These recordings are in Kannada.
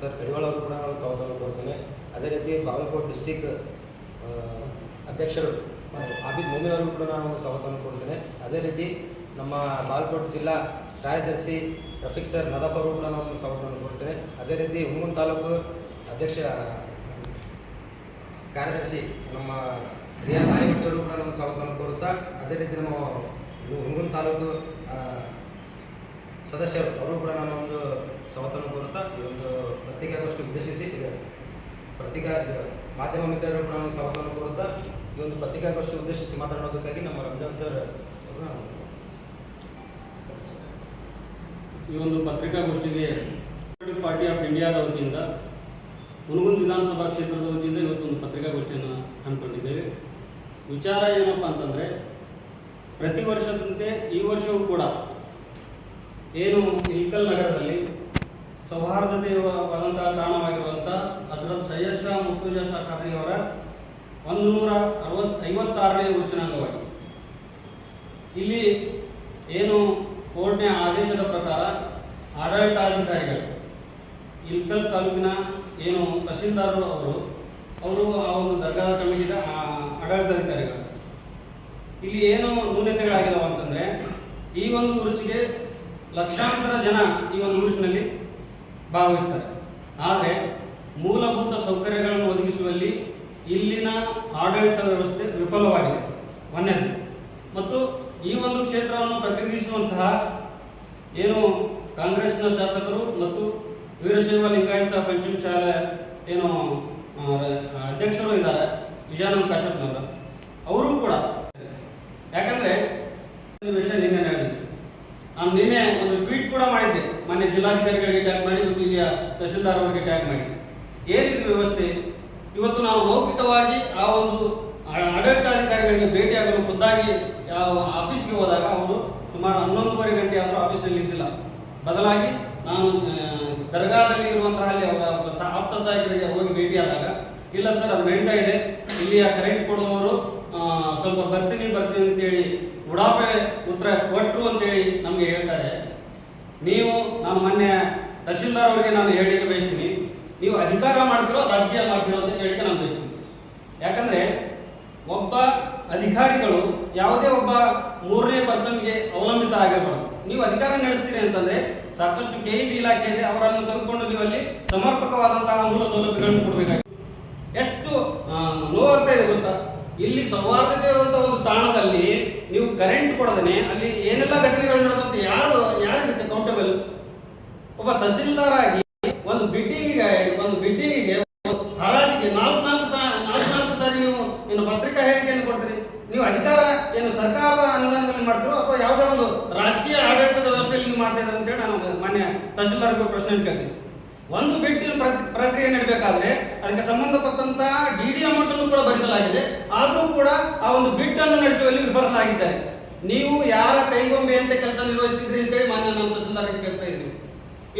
ಸರ್ ಕಡಿವಾಳ ಅವರು ಕೂಡ ನಾನು ಸ್ವಾಗತವನ್ನು ಕೊಡ್ತೇನೆ ಅದೇ ರೀತಿ ಬಾಗಲಕೋಟೆ ಡಿಸ್ಟಿಕ್ ಅಧ್ಯಕ್ಷರು ಆಬಿದ್ ಮೊಮಿನ್ ಅವರು ಕೂಡ ನಾನು ಸ್ವಾಗತವನ್ನು ಕೊಡ್ತೇನೆ. ಅದೇ ರೀತಿ ನಮ್ಮ ಬಾಗಲಕೋಟೆ ಜಿಲ್ಲಾ ಕಾರ್ಯದರ್ಶಿ ರಫೀಕ್ ಸರ್, ನದಾಫ್ ಅವರು ಕೂಡ ನಾನು ಸ್ವಾಗತವನ್ನು ಕೊಡ್ತೇನೆ. ಅದೇ ರೀತಿ ಹುಂಗನ್ ತಾಲೂಕು ಅಧ್ಯಕ್ಷ ಕಾರ್ಯದರ್ಶಿ ನಮ್ಮ ರಿಯಾ ನಾಯಕರು ಕೂಡ ನಾನು ಸ್ವಾಗತವನ್ನು ಕೋರುತ್ತಾ ಅದೇ ರೀತಿ ನಮ್ಮ ಹುಂಗನ್ ತಾಲೂಕು ಸದಸ್ಯರು ಅವರು ಕೂಡ ನಾನು ಒಂದು ಸವತನ್ನು ಕೋರುತ್ತಾ, ಈ ಒಂದು ಪತ್ರಿಕಾಗೋಷ್ಠಿ ಉದ್ದೇಶಿಸಿ ಪತ್ರಿಕಾ ಮಾಧ್ಯಮ ಮಿತ್ರರು ಕೂಡ ನಾನು ಸವತನ್ನು ಕೋರುತ್ತಾ, ಈ ಒಂದು ಪತ್ರಿಕಾಗೋಷ್ಠಿ ಉದ್ದೇಶಿಸಿ ಮಾತನಾಡೋದಕ್ಕಾಗಿ ನಮ್ಮ ರಂಜನ್ ಸರ್ ಈ ಒಂದು ಪತ್ರಿಕಾಗೋಷ್ಠಿಗೆ ಪಾರ್ಟಿ ಆಫ್ ಇಂಡಿಯಾದ ವತಿಯಿಂದ ಹುನಗುಂದ ವಿಧಾನಸಭಾ ಕ್ಷೇತ್ರದ ವತಿಯಿಂದ ಇವತ್ತೊಂದು ಪತ್ರಿಕಾಗೋಷ್ಠಿಯನ್ನು ಹಮ್ಮಿಕೊಂಡಿದ್ದೇವೆ. ವಿಚಾರ ಏನಪ್ಪ ಅಂತಂದರೆ, ಪ್ರತಿ ವರ್ಷದಂತೆ ಈ ವರ್ಷವೂ ಕೂಡ ಏನು ಇಲ್ಕಲ್ ನಗರದಲ್ಲಿ ಸೌಹಾರ್ದತೆಯವಾದಂತಹ ತಾಣವಾಗಿರುವಂಥ ಹಜರತ್ ಸೈಯದ್ ಶಾ ಮುರ್ತುಜಾ ಶಾ ಒಂದು ನೂರ ಅರವತ್ತು ಐವತ್ತಾರನೇ ವರ್ಷದ ಅಂಗವಾಗಿ ಇಲ್ಲಿ ಏನು ಕೋರ್ಟ್ನ ಆದೇಶದ ಪ್ರಕಾರ ಆಡಳಿತಾಧಿಕಾರಿಗಳು ಇಲ್ಕಲ್ ತಾಲೂಕಿನ ಏನು ತಹಸೀಲ್ದಾರರು ಅವರು ಅವರು ಆ ಒಂದು ದರ್ಗಾದ ಕಮಿಟಿದ ಆಡಳಿತಾಧಿಕಾರಿಗಳು. ಇಲ್ಲಿ ಏನು ನ್ಯೂನತೆಗಳಾಗಿದ್ದಾವೆ ಅಂತಂದರೆ ಈ ಒಂದು ಉರುಸಿಗೆ ಲಕ್ಷಾಂತರ ಜನ ಈ ಒಂದು ಉರುಸಿನಲ್ಲಿ ಭಾಗವಹಿಸ್ತಾರೆ. ಆದರೆ ಮೂಲಭೂತ ಸೌಕರ್ಯಗಳನ್ನು ಒದಗಿಸುವಲ್ಲಿ ಇಲ್ಲಿನ ಆಡಳಿತ ವ್ಯವಸ್ಥೆ ವಿಫಲವಾಗಿದೆ. ಒಂದನೇದು. ಮತ್ತು ಈ ಒಂದು ಕ್ಷೇತ್ರವನ್ನು ಪ್ರತಿನಿಧಿಸುವಂತಹ ಏನು ಕಾಂಗ್ರೆಸ್ನ ಶಾಸಕರು ಮತ್ತು ವೀರಶೈವ ಲಿಂಗಾಯತ ಪಂಚಮ ಶಾಲೆ ಏನು ಅಧ್ಯಕ್ಷರು ಇದ್ದಾರೆ, ವಿಜಯಾನಂದ ಕಾಶ್ಯಪ್ನವರು. ಅವರು ಕೂಡ ಯಾಕಂದರೆ ವಿಷಯ ನಿನ್ನೆ ನಡೆದಿದೆ. ನಾನು ನಿನ್ನೆ ಒಂದು ಟ್ವೀಟ್ ಕೂಡ ಮಾಡಿದ್ದೆ. ಮೊನ್ನೆ ಜಿಲ್ಲಾಧಿಕಾರಿಗಳಿಗೆ ಟ್ಯಾಗ್ ಮಾಡಿ ಮತ್ತು ತಹಸೀಲ್ದಾರ್ ಅವರಿಗೆ ಟ್ಯಾಗ್ ಮಾಡಿ. ಏನಿದೆ ವ್ಯವಸ್ಥೆ? ಇವತ್ತು ನಾವು ಮೌಖಿಕವಾಗಿ ಆ ಒಂದು ಆಡಳಿತಾಧಿಕಾರಿಗಳಿಗೆ ಭೇಟಿಯಾಗಲು ಖುದ್ದಾಗಿ ಯಾವ ಆಫೀಸ್ಗೆ ಹೋದಾಗ ಅವರು ಸುಮಾರು ಹನ್ನೊಂದುವರೆ ಗಂಟೆ ಆದರೂ ಆಫೀಸ್ನಲ್ಲಿ ಇದ್ದಿಲ್ಲ ಬದಲಾಗಿ ನಾನು ದರ್ಗಾದಲ್ಲಿ ಇರುವಂತಹ ಅಲ್ಲಿ ಅವರ ಆಪ್ತ ಸಹಾಯಕರಿಗೆ ಹೋಗಿ ಭೇಟಿಯಾದಾಗ, ಇಲ್ಲ ಸರ್ ಅದು ನಡೀತಾ ಇದೆ. ಇಲ್ಲಿಯ ಕರೆಂಟ್ ಕೊಡುವವರು ಸ್ವಲ್ಪ ಬರ್ತೀನಿ ಬರ್ತೀನಿ ಅಂತೇಳಿ ಉಡಾಪೆ ಉತ್ತರ ಕೊಟ್ಟರು ಅಂತೇಳಿ ನಮಗೆ ಹೇಳ್ತಾರೆ. ನೀವು ನಾನು ಮೊನ್ನೆ ತಹಶೀಲ್ದಾರ್ ಅವರಿಗೆ ನಾನು ಹೇಳಲಿಕ್ಕೆ ಬಯಸ್ತೀನಿ. ನೀವು ಅಧಿಕಾರ ಮಾಡ್ತಿರೋ, ರಾಜಕೀಯ ಮಾಡ್ತಿರೋ ಅಂತ ಹೇಳಿಕೆ ನಾನು ಬಯಸ್ತೀನಿ. ಯಾಕಂದರೆ ಒಬ್ಬ ಅಧಿಕಾರಿಗಳು ಯಾವುದೇ ಒಬ್ಬ ಮೂರನೇ ಪರ್ಸನ್ಗೆ ಅವಲಂಬಿತರಾಗಿರಬಾರ್ದು ನೀವು ಅಧಿಕಾರ ನಡೆಸ್ತೀರಿ ಅಂತಂದರೆ ಸಾಕಷ್ಟು ಕೆ ಇ ಬಿ ಇಲಾಖೆ ಇದೆ ಅವರನ್ನು ತೆಗೆದುಕೊಂಡು ನೀವು ಅಲ್ಲಿ ಸಮರ್ಪಕವಾದಂತಹ ಮೂಲ ಸೌಲಭ್ಯಗಳನ್ನು ಕೊಡಬೇಕಾಗಿದೆ. ಎಷ್ಟು ನೋವಾಗ್ತಾ ಇದೆ ಗೊತ್ತಾ? ಇಲ್ಲಿ ಸೌಹಾರ್ದತೆಯಾದಂಥ ಒಂದು ತಾಣದಲ್ಲಿ ನೀವು ಕರೆಂಟ್ ಕೊಡದೇನೆ ಅಲ್ಲಿ ಏನೆಲ್ಲ ಘಟನೆಗಳು ನಡೆದಂತ ಯಾರು ಯಾರಿರುತ್ತೆ ಕೌಂಟೇಬಲ್ ಒಬ್ಬ ತಹಸೀಲ್ದಾರ್ ಆಗಿ ಒಂದು ಬಿಡ್ಡಿಂಗಿಗೆ ಒಂದು ಬಿಡ್ಡಿಂಗಿಗೆ ಹರಾಜಿಗೆ ನಾಲ್ಕು ನಾಲ್ಕು ನಾಲ್ಕು ನಾಲ್ಕು ಸಾರಿ ನೀವು ಏನು ಪತ್ರಿಕಾ ಹೇಳಿಕೆಯನ್ನು ಕೊಡ್ತೀರಿ? ನೀವು ಅಧಿಕಾರ, ಏನು ಸರ್ಕಾರದ ಅನುದಾನದಲ್ಲಿ ಮಾಡ್ತೀರೋ ಅಥವಾ ಯಾವುದೇ ಒಂದು ರಾಜಕೀಯ ಆಡಳಿತದ ವ್ಯವಸ್ಥೆಯಲ್ಲಿ ನೀವು ಮಾಡ್ತಾ ಇದ್ದಾರೆ ಅಂತೇಳಿ ನಾನು ಮಾನ್ಯ ತಹಸೀಲ್ದಾರ್ಗೂ ಪ್ರಶ್ನೆ ಕೇಳ್ತೀನಿ. ಒಂದು ಬಿಟ್ಟಿನ ಪ್ರಕ್ರಿಯೆ ನಡಬೇಕಾದ್ರೆ ಅದಕ್ಕೆ ಸಂಬಂಧಪಟ್ಟಂತ ಡಿಡಿ ಅಮೌಂಟ್ ಅನ್ನು ಕೂಡ ಭರಿಸಲಾಗಿದೆ. ಆದರೂ ಕೂಡ ಆ ಒಂದು ಬಿಟ್ ಅನ್ನು ನಡೆಸುವಲ್ಲಿ ವಿಫಲರಾಗಿದ್ದಾರೆ. ನೀವು ಯಾರ ಕೈಗೊಂಬೆ ಅಂತ ಕೆಲಸ ನಿರ್ವಹಿಸ್ತಿದ್ರಿ ಅಂತೇಳಿ ಮಾನ್ಯ ನಾನು ತಹಸೀಲ್ದಾರ್ ಕೇಳ್ತಾ ಇದ್ದೀನಿ.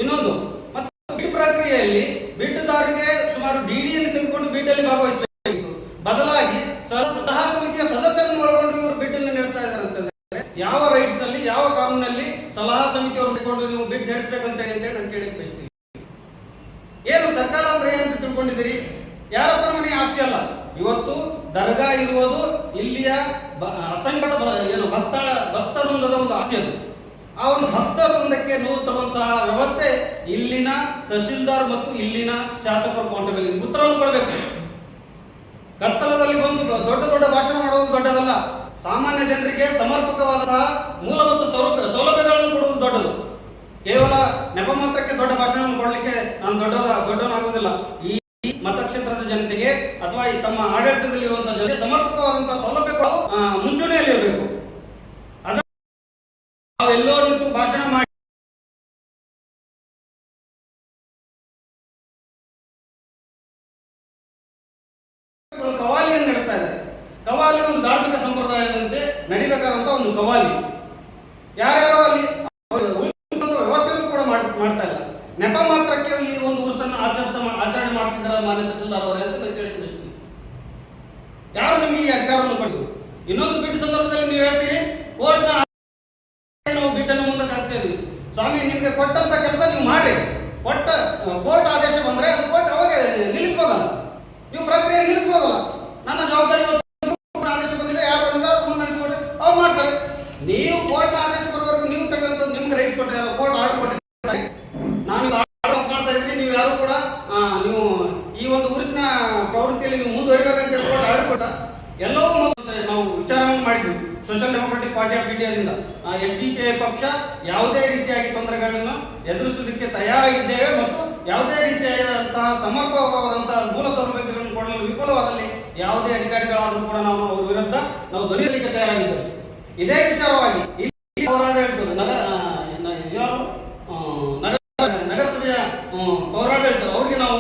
ಇನ್ನೊಂದು, ಮತ್ತೆ ಬಿಡ್ ಪ್ರಕ್ರಿಯೆಯಲ್ಲಿ ಬಿಟ್ಟುದಾರರಿಗೆ ಸುಮಾರು ಡಿ ಅನ್ನು ತೆಗೆದುಕೊಂಡು ಬಿಟ್ಟಲ್ಲಿ ಅಲ್ಲಿ ಭಾಗವಹಿಸಬೇಕಾಗಿತ್ತು ಬದಲಾಗಿ ಸಲಹಾ ಸಮಿತಿಯ ಸದಸ್ಯರನ್ನು ಒಳಗೊಂಡು ಇವರು ಬಿಡ್ ಅನ್ನು ನಡೆಸ್ತಾ ಇದ್ದಾರೆ ಅಂತಂದ್ರೆ ಯಾವ ರೈಟ್ಸ್ನಲ್ಲಿ ಯಾವ ಕಾನೂನಲ್ಲಿ ಸಲಹಾ ಸಮಿತಿಯವರು ತೆಗೆದುಕೊಂಡು ನೀವು ಬಿಡ್ ನಡೆಸಬೇಕಂತೇಳಿ ಅಂತೇಳಿ ನಾನು ಕೇಳಿ ಬಯಸ್ತೀನಿ ಏನು ಸರ್ಕಾರ ಅಂದ್ರೆ ಏನು ತಿಳ್ಕೊಂಡಿದ್ದೀರಿ ಯಾರಪ್ಪನ ಮನೆ ಆಸ್ತಿ ಅಲ್ಲ ಇವತ್ತು ದರ್ಗಾ ಇರುವುದು ಇಲ್ಲಿಯ ಅಸಂಗತ ಏನು ಭಕ್ತ, ಭಕ್ತವೃಂದದ ಒಂದು ಆಸೆ ಅದು. ಆ ಒಂದು ಭಕ್ತವೃಂದಕ್ಕೆ ನೋವು ತರುವಂತಹ ವ್ಯವಸ್ಥೆ ಇಲ್ಲಿನ ತಹಸೀಲ್ದಾರ್ ಮತ್ತು ಇಲ್ಲಿನ ಶಾಸಕರು ಕೊಂಡಬೇಕು ಉತ್ತರವನ್ನು ಕೊಡಬೇಕು. ಕತ್ತಲದಲ್ಲಿ ಬಂದು ದೊಡ್ಡ ದೊಡ್ಡ ಭಾಷಣ ಮಾಡೋದು ದೊಡ್ಡದಲ್ಲ. ಸಾಮಾನ್ಯ ಜನರಿಗೆ ಸಮರ್ಪಕವಾದಂತಹ ಮೂಲಭೂತ ಸೌಲಭ್ಯ, ಸೌಲಭ್ಯಗಳನ್ನು ಕೊಡುವುದು ದೊಡ್ಡದು. ಕೇವಲ ನೆಪ ಮಾತ್ರಕ್ಕೆ ದೊಡ್ಡ ಭಾಷಣವನ್ನು ಕೊಡಲಿಕ್ಕೆ ನಾನು ದೊಡ್ಡ ದೊಡ್ಡವನಾಗುವುದಿಲ್ಲ. ಈ ಜನತೆಗೆ ಅಥವಾ ತಮ್ಮ ಆಡಳಿತದಲ್ಲಿರುವಂತಹ ಜನತೆ ಸಮರ್ಪಕವಾದಂತಹ ಸೌಲಭ್ಯಗಳು ಮುಂಚೂಣಿಯಲ್ಲಿ ಇರಬೇಕು. ನಾವೆಲ್ಲೋ ನಿಂತು ಭಾಷಣ ಮಾಡಿ ಕವಾಲಿ ಒಂದು ಧಾರ್ಮಿಕ ಸಂಪ್ರದಾಯದಂತೆ ನಡಿಬೇಕಾದಂತ ಒಂದು ಕವಾಲಿ. ಯಾರ್ಯಾರೋ ಅಲ್ಲಿ ಉಳಿದಂತ ವ್ಯವಸ್ಥೆಯನ್ನು ಕೂಡ ಮಾಡ್- ಮಾಡ್ತಾ ಇಲ್ಲ ನೆಪ ಮಾತ್ರಕ್ಕೆ ಈ ಒಂದು ಉರುಸನ್ನು ಆಚರಿಸ ಆಚರಣೆ ಮಾಡ್ತಿದ್ದಾರೆ ಮಾನ್ಯ ತಹಸೀಲ್ದಾರ್ ಅಂತ ನಾನು ಕೇಳಿ ಯಾರು ನಿಮಗೆ ಈ ಅಧಿಕಾರವನ್ನು ಪಡೆದು ಇನ್ನೊಂದು ಬಿಟ್ಟು ಸಂದರ್ಭದಲ್ಲಿ ನೀವು ಹೇಳ್ತೀರಿ, ಕೋರ್ಟ್ನ ನಾವು ಬಿಟ್ಟನ್ನು ಮುಂದಕ್ಕೆ ಹಾಕ್ತೇವೆ. ಸ್ವಾಮಿ, ನಿಮಗೆ ಕೊಟ್ಟಂತ ಕೆಲಸ ನೀವು ಮಾಡಿ. ಕೊಟ್ಟ, ಕೋರ್ಟ್ ಆದೇಶ ಬಂದ್ರೆ ಅದು ಕೋರ್ಟ್ ಅವಾಗ ನಿಲ್ಲಿಸ್ಬೋದಲ್ಲ. ನೀವು ಪ್ರಕ್ರಿಯೆ ನಿಲ್ಲಿಸ್ಬೋದಲ್ಲ. ನನ್ನ ಜವಾಬ್ದಾರಿ ಇವತ್ತು ಕೋರ್ಟ್ ಆದೇಶ ಬಂದಿದೆ ಯಾರು ಬಂದಿದ್ದಾರೆ ಅವ್ರು ಮುನ್ನಡೆಸ್ಕೊಟ್ರೆ ಅವ್ರು ಮಾಡ್ತಾರೆ ನೀವು ಕೋರ್ಟ್ ಆದೇಶ ಬರೋವರೆಗೂ ನೀವು ತೆಗೆಯುವಂಥದ್ದು ನಿಮ್ಗೆ ರೈಟ್ಸ್ ಕೊಟ್ಟರೆ ಕೋರ್ಟ್ ಆರ್ಡರ್ ಕೊಟ್ಟಿದ್ದಾರೆ ನಾನು ಆರ್ಡರ್ ಪಾಸ್ ಮಾಡ್ತಾ ಇದ್ದೀನಿ ನೀವು ಯಾರು ಕೂಡ ಆ, ನೀವು ಈ ಒಂದು ಉರುಸಿನ ಪ್ರವೃತ್ತಿಯಲ್ಲಿ ನೀವು ಮುಂದುವರಿಬೇಕಂತ ಹೇಳಿ ಕೋರ್ಟ್ ಆರ್ಡರ್ ಕೊಟ್ಟ ಎಲ್ಲವೂ ನಾವು- ನಾವು ವಿಚಾರವನ್ನು ಮಾಡಿದ್ವಿ ಸೋಷಿಯಲ್ ಡೆಮೊಕ್ರಾಟಿಕ್ ಪಾರ್ಟಿ ಆಫ್ ಇಂಡಿಯಾದಿಂದ ಎಸ್ ಡಿ ಪಿ ಪಕ್ಷ ಯಾವುದೇ ರೀತಿಯಾಗಿ ತೊಂದರೆಗಳನ್ನು ಎದುರಿಸುವುದಕ್ಕೆ ತಯಾರಾಗಿದ್ದೇವೆ ಮತ್ತು ಯಾವುದೇ ರೀತಿಯಾದಂತಹ ಸಮರ್ಪಕವಾದಂತಹ ಮೂಲ ಸೌಲಭ್ಯಗಳನ್ನು ಕೊಡಲು ವಿಫಲವಾದಲ್ಲಿ ಯಾವುದೇ ಅಧಿಕಾರಿಗಳಾದರೂ ಕೂಡ ನಾವು ಅವರ ವಿರುದ್ಧ ನಾವು ದೊರೆಯಲಿಕ್ಕೆ ತಯಾರಾಗಿದ್ದೇವೆ. ಇದೇ ವಿಚಾರವಾಗಿ ಇಲ್ಲಿ ನಗರ ನಗರ, ನಗರಸಭೆಯ ಪೌರಾಡಳಿತ, ಅವರಿಗೆ ನಾವು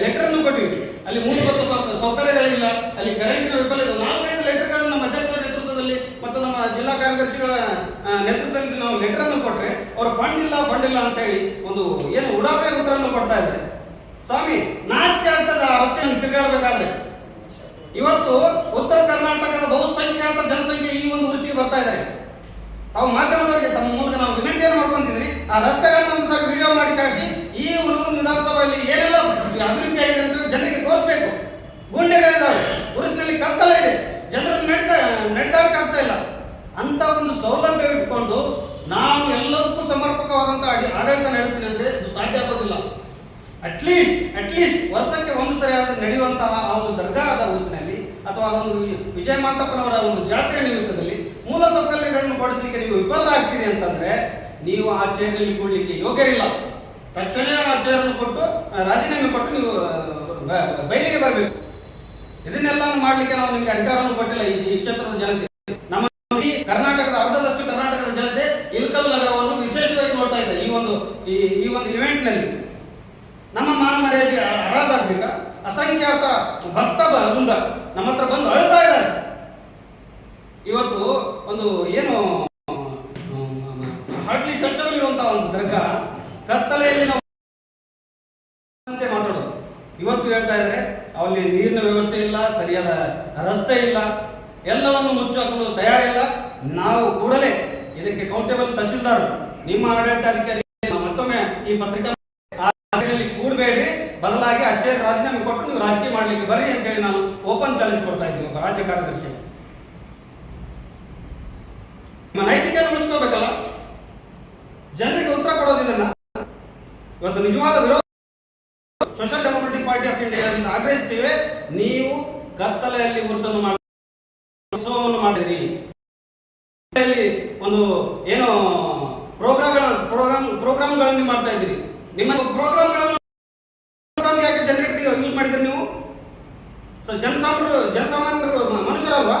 ಲೆಟರ್ ಅನ್ನು ಕೊಟ್ಟಿವಿ ಅಲ್ಲಿ ಮೂಲಭೂತ ಸೌ- ಸೌಕರ್ಯಗಳಿಲ್ಲ ಅಲ್ಲಿ ಕರೆಂಟಿನ ವಿಫಲ ನಾಲ್ಕೈದು ಲೆಟರ್ಗಳನ್ನು ನಮ್ಮ ಅಧ್ಯಕ್ಷರ ನೇತೃತ್ವದಲ್ಲಿ ಮತ್ತು ನಮ್ಮ ಜಿಲ್ಲಾ ಕಾರ್ಯದರ್ಶಿಗಳ ನೇತೃತ್ವದಲ್ಲಿ ನಾವು ಲೆಟರ್ ಅನ್ನು ಕೊಟ್ರೆ ಅವರು ಫಂಡ್ ಇಲ್ಲ ಫಂಡ್ ಇಲ್ಲ ಅಂತ ಹೇಳಿ ಒಂದು ಏನು ಉಡಾಪೆ ಉತ್ತರವನ್ನು ಕೊಡ್ತಾ ಇದ್ದಾರೆ. ಸ್ವಾಮಿ, ನಾಚಿಕೆ ಆಗ್ತದೆ ಆ ರಸ್ತೆಯನ್ನು ತಿರುಗಾಡಬೇಕಾದ್ರೆ. ಇವತ್ತು ಉತ್ತರ ಕರ್ನಾಟಕದ ಬಹುಸಂಖ್ಯಾತ ಜನಸಂಖ್ಯೆ ಈ ಒಂದು ರುಚಿಗೆ ಬರ್ತಾ ಇದ್ದಾರೆ ಅವ್ರು ಮಾಧ್ಯಮದವರಿಗೆ ತಮ್ಮ ಮೂಲಕ ನಾವು ವಿನಂತಿಯನ್ನು ಮಾಡ್ಕೊಂತಿದ್ರಿ ಆ ರಸ್ತೆಗಳನ್ನ ಒಂದು ಸಾರಿ ವಿಡಿಯೋ ಮಾಡಿ ಕಳಿಸಿ ಈ ಒಂದು ವಿಧಾನಸಭೆಯಲ್ಲಿ ಏನೆಲ್ಲ ಅಭಿವೃದ್ಧಿ ಆಗಿದೆ ಅಂತ ಜನರಿಗೆ ತೋರಿಸಬೇಕು. ಗುಂಡೆಗಳಿದ್ದಾವೆ ಉರುಸಿನಲ್ಲಿ ಕತ್ತಲ ಇದೆ. ಜನರು ನಡೀತಾ ನಡೆದಾಡಕ್ಕೆ ಆಗ್ತಾ ಇಲ್ಲ. ಅಂತ ಒಂದು ಸೌಲಭ್ಯ ಇಟ್ಕೊಂಡು ನಾನು ಎಲ್ಲದಕ್ಕೂ ಸಮರ್ಪಕವಾದಂಥ ಆಡಳಿತ ನಡೆಸ್ತೀನಿ ಅಂದ್ರೆ ಅದು ಸಾಧ್ಯ ಆಗೋದಿಲ್ಲ. ಅಟ್ಲೀಸ್ಟ್ ಅಟ್ಲೀಸ್ಟ್ ವರ್ಷಕ್ಕೆ ಒಂದು ಸರಿ ಆದ್ರೆ ನಡೆಯುವಂತಹ ಆ ಒಂದು ದರ್ಗಾದ ಉಸಿನಲ್ಲಿ ಅಥವಾ ಅದೊಂದು ವಿಜಯ ಮಾತಪ್ಪನವರ ಒಂದು ಜಾತ್ರೆ ನಿಮಿತ್ತದಲ್ಲಿ ಮೂಲ ಸೌಕರ್ಯಗಳನ್ನು ಪಡಿಸಲಿಕ್ಕೆ ನೀವು ವಿಫಲರಾಗ್ತೀರಿ ಅಂತಂದ್ರೆ ನೀವು ಆ ಚೇರ್ನಲ್ಲಿ ಕೂಡಲಿಕ್ಕೆ ಯೋಗ್ಯರಿಲ್ಲ. ತಕ್ಷಣ ಆ ಚೇರನ್ನು ಕೊಟ್ಟು ರಾಜೀನಾಮೆ ಕೊಟ್ಟು ನೀವು ಬಯಲಿಗೆ ಬರಬೇಕು. ಇದನ್ನೆಲ್ಲ ಮಾಡಲಿಕ್ಕೆ ನಾವು ನಿಮಗೆ ಅಧಿಕಾರವನ್ನು ಕೊಟ್ಟಿಲ್ಲ ಈ ಕ್ಷೇತ್ರದ ಜನತೆ. ನಮ್ಮ ಕರ್ನಾಟಕದ ಅರ್ಧದಷ್ಟು ಕರ್ನಾಟಕದ ಜನತೆ ಇಲ್ಕಲ್ ನಗರವನ್ನು ವಿಶೇಷವಾಗಿ ನೋಡ್ತಾ ಇದೆ ಈ ಒಂದು ಈ ಒಂದು ಇವೆಂಟ್ನಲ್ಲಿ ನಮ್ಮ ಮಾನ ಮರ್ಯಾದೆ ಹರಾಜಾಗ್ಬೇಕಾ ಅಸಂಖ್ಯಾತ ಭಕ್ತ ಬಂದ ನಮ್ಮ ಹತ್ರ ಬಂದು ಅಳ್ತಾ ಇದ್ದಾರೆ. ಇವತ್ತು ಒಂದು ಏನು ಹಾರ್ಡ್ಲಿ ಟಚ್ ಇರುವಂತಹ ಒಂದು ದರ್ಗಾ, ಕತ್ತಲೆಯಲ್ಲಿ ನಾವು ಮಾತಾಡೋದು. ಇವತ್ತು ಹೇಳ್ತಾ ಇದ್ದಾರೆ, ಅಲ್ಲಿ ನೀರಿನ ವ್ಯವಸ್ಥೆ ಇಲ್ಲ, ಸರಿಯಾದ ರಸ್ತೆ ಇಲ್ಲ, ಎಲ್ಲವನ್ನು ಮುಚ್ಚಾಕಲು ತಯಾರಿಲ್ಲ. ನಾವು ಕೂಡಲೇ ಇದಕ್ಕೆ ಕೌಂಟೇಬಲ್ ತಹಸೀಲ್ದಾರ್, ನಿಮ್ಮ ಆಡಳಿತಾಧಿಕಾರಿ ಮತ್ತೊಮ್ಮೆ ಈ ಪತ್ರಿಕಾ ಕೂಡಬೇಡಿ ಬದಲಾಗಿ ಅಚ್ಚೇರಿ ರಾಜೀನಾಮೆ ಕೊಟ್ಟು ನೀವು ರಾಜಕೀಯ ಮಾಡಲಿಕ್ಕೆ ಬರ್ರಿ ಅಂತ ಹೇಳಿ ನಾನು ಓಪನ್ ಚಾಲೆಂಜ್ ಕೊಡ್ತಾ ಇದ್ದೀನಿ ಒಬ್ಬ ರಾಜ್ಯ ಕಾರ್ಯದರ್ಶಿ ನಿಮ್ಮ ನೈತಿಕ ಉಳಿಸ್ಕೋಬೇಕಲ್ಲ? ಜನರಿಗೆ ಉತ್ತರ ಕೊಡೋದಿದನ್ನ ಇವತ್ತು ನಿಜವಾದ ವಿರೋಧ social democratic party of India ಆಗ್ರಹಿಸ್ತೇವೆ, ನೀವು ಕತ್ತಲೆಯಲ್ಲಿ ಉರುಸನ್ನು ಮಾಡಿ ಉತ್ಸವವನ್ನು ಮಾಡಿರಿ ಅಲ್ಲಿ ಒಂದು ಏನು ಪ್ರೋಗ್ರಾಮ್ ಪ್ರೋಗ್ರಾಮ್ ಪ್ರೋಗ್ರಾಮ್ಗಳನ್ನು ಮಾಡ್ತಾ ಇದ್ದೀರಿ. ನಿಮ್ಮ ಪ್ರೋಗ್ರಾಮ್ಗಳನ್ನು ಪ್ರೋಗ್ರಾಮ್ ಯಾಕೆ ಜನರೇಟರ್ ಯೂಸ್ ಮಾಡಿದ್ರಿ ನೀವು? ಸೊ ಜನಸಾಮಾನ್ಯರು ಜನಸಾಮಾನ್ಯರು ಮನುಷ್ಯರಲ್ವಾ?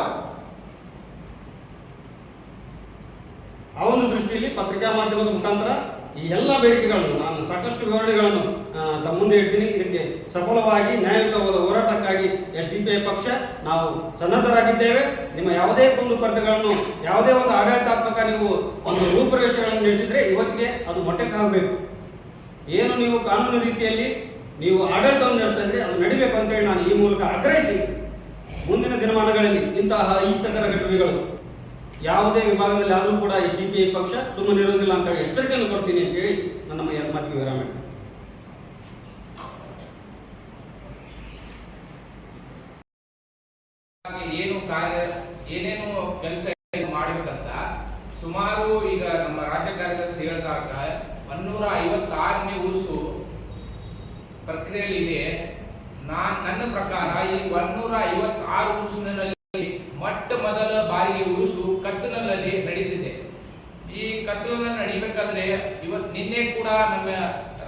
ಅವನ ದೃಷ್ಟಿಯಲ್ಲಿ ಪತ್ರಿಕಾ ಮಾಧ್ಯಮದ ಮುಖಾಂತರ ಈ ಎಲ್ಲ ಬೇಡಿಕೆಗಳನ್ನು ನಾನು ಸಾಕಷ್ಟು ವಿವರಣೆಗಳನ್ನು ತಮ್ಮ ಮುಂದೆ ಇಡ್ತೀನಿ. ಇದಕ್ಕೆ ಸಫಲವಾಗಿ ನ್ಯಾಯಯುತವಾದ ಹೋರಾಟಕ್ಕಾಗಿ ಎಸ್ ಡಿ ಪಿ ಐ ಪಕ್ಷ ನಾವು ಸನ್ನದ್ಧರಾಗಿದ್ದೇವೆ. ನಿಮ್ಮ ಯಾವುದೇ ಕುಂದು ಕೊರತೆಗಳನ್ನು ಯಾವುದೇ ಒಂದು ಆಡಳಿತಾತ್ಮಕ ನೀವು ಒಂದು ರೂಪುರೇಷೆಗಳನ್ನು ನಡೆಸಿದ್ರೆ ಇವತ್ತಿಗೆ ಅದು ಮೊಟ್ಟೆ ಕಾಗಬೇಕು. ಏನು ನೀವು ಕಾನೂನು ರೀತಿಯಲ್ಲಿ ನೀವು ಆಡಳಿತವನ್ನು ನಡೆಸ್ತಾ ಇದ್ರೆ ಅದು ನಡಿಬೇಕು ಅಂತೇಳಿ ನಾನು ಈ ಮೂಲಕ ಆಗ್ರಹಿಸಿ ಮುಂದಿನ ದಿನಮಾನಗಳಲ್ಲಿ ಇಂತಹ ಅಹಿತಕರ ಘಟನೆಗಳು. ಯಾವುದೇ ವಿಭಾಗದಲ್ಲಿ ಆದರೂ ಕೂಡ ಎಸ್ ಡಿ ಪಿ ಐ ಪಕ್ಷ ಸುಮ್ಮನಿರೋದಿಲ್ಲ ಅಂತ ಹೇಳಿ ಎಚ್ಚರಿಕೆಯನ್ನು ಕೊಡ್ತೀನಿ ಅಂತ ಹೇಳಿ ಎರಡು ಮಾತಿಗೆ ವಿರಾಮ. ಏನು ಕಾರ್ಯ, ಏನೇನು ಕೆಲಸ ಮಾಡಬೇಕಂತ, ಸುಮಾರು ಈಗ ನಮ್ಮ ರಾಜ್ಯ ಕಾರ್ಯದರ್ಶಿ ಹೇಳಿದಾಗ ಒನ್ನೂರ ಐವತ್ತಾರನೇ ಉರುಸು ಪ್ರಕ್ರಿಯೆಯಲ್ಲಿದೆ ನಾನ್ ನನ್ನ ಪ್ರಕಾರ ಈ ಒನ್ನೂರ ಐವತ್ತಾರು ಉರುಸಿನಲ್ಲಿ ನಡಿಬೇಕಾದ್ರೆ ಇವತ್ತು ನಿನ್ನೆ ಕೂಡ ನಮ್ಮ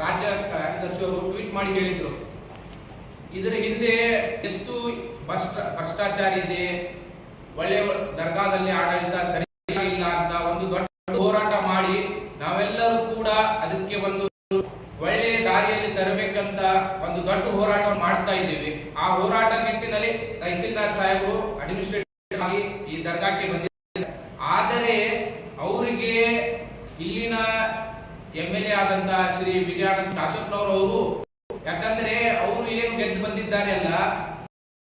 ರಾಜ್ಯ ಕಾರ್ಯದರ್ಶಿ ಅವರು ಟ್ವೀಟ್ ಮಾಡಿ ಹೇಳಿದ್ರು. ಇದರ ಹಿಂದೆ ಎಷ್ಟು ಭ್ರಷ್ಟ, ಭ್ರಷ್ಟಾಚಾರ ಇದೆ ಒಳ್ಳೆಯ ದರ್ಗಾದಲ್ಲಿ ಆಡಳಿತ ಸರಿ ಇಲ್ಲ ಅಂತ ಒಂದು ದೊಡ್ಡ ಹೋರಾಟ ಮಾಡಿ ನಾವೆಲ್ಲರೂ ಕೂಡ ಅದಕ್ಕೆ ಒಂದು ಒಳ್ಳೆಯ ದಾರಿಯಲ್ಲಿ ತರಬೇಕಂತ ಒಂದು ದೊಡ್ಡ ಹೋರಾಟ ಮಾಡ್ತಾ ಇದ್ದೀವಿ. ಆ ಹೋರಾಟ ನಿಟ್ಟಿನಲ್ಲಿ ತಹಸೀಲ್ದಾರ್ ಸಾಹೇಬರು ಅಡ್ಮಿನಿಸ್ಟ್ರೇಟಿವ್ ಆಗಿ ಈ ದರ್ಗಾಕ್ಕೆ ಬಂದಿದ್ದಾರೆ ಆದರೆ ಅವರಿಗೆ ಇಲ್ಲಿನ ಎಂ ಎಲ್ ಎ ಆದಂತ ಶ್ರೀ ವಿಜಯಾನಂದ ಕಾಶಪ್ಪನವರು ಅವರು